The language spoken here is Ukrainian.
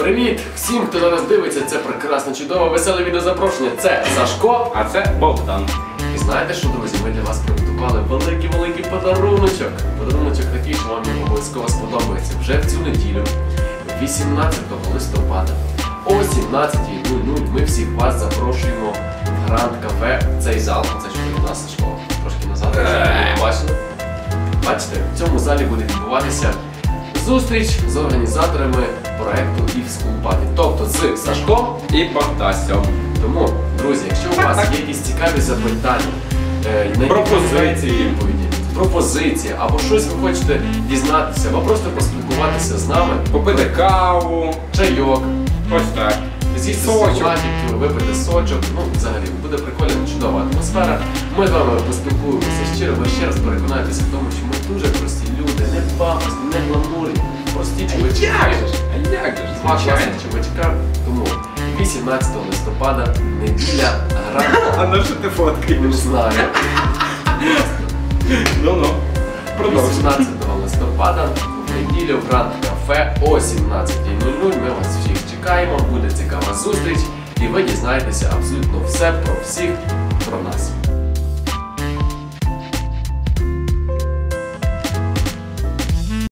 Привіт всім, хто зараз дивиться це прекрасне, чудове, веселе відеозапрошення. Це Сашко. А це Богдан. І знаєте що, друзі, ми для вас приготували великий-великий подаруночок. Подаруночок такий, що вам обов'язково сподобається. Вже в цю неділю, 18 листопада, о 17.00 ми всіх вас запрошуємо в Гранд Кафе. Цей зал, це що від нас Сашко, трошки назад, щоб не бачили. Бачите, в цьому залі буде відбуватися зустріч з організаторами проекту School Party, тобто з Сашком І Богдасьом. тому, друзі, якщо у вас є якісь цікаві запитання, е, Пропозиції. пропозиції, або щось ви хочете дізнатися, або просто поспілкуватися з нами, Попити каву. чайок, Ось так. з'їсти Сочок. випити сочок. Ну, взагалі, буде прикольна, чудова атмосфера. Ми з вами поспілкуємося щиро, ви ще раз переконаєтеся в тому, що ми дуже прості люди, не пафосні, не гламурні, прості чувачки. А як же ж? Два класних чувачка. Тому 18 листопада, неділя, гра. А на що ти Не знаю. Ну-ну. Продовжуй. 18 листопада в неділю в Гранд Кафе о 17.00. Ми вас всіх чекаємо, буде цікава зустріч, і ви дізнаєтеся абсолютно все про всіх про нас.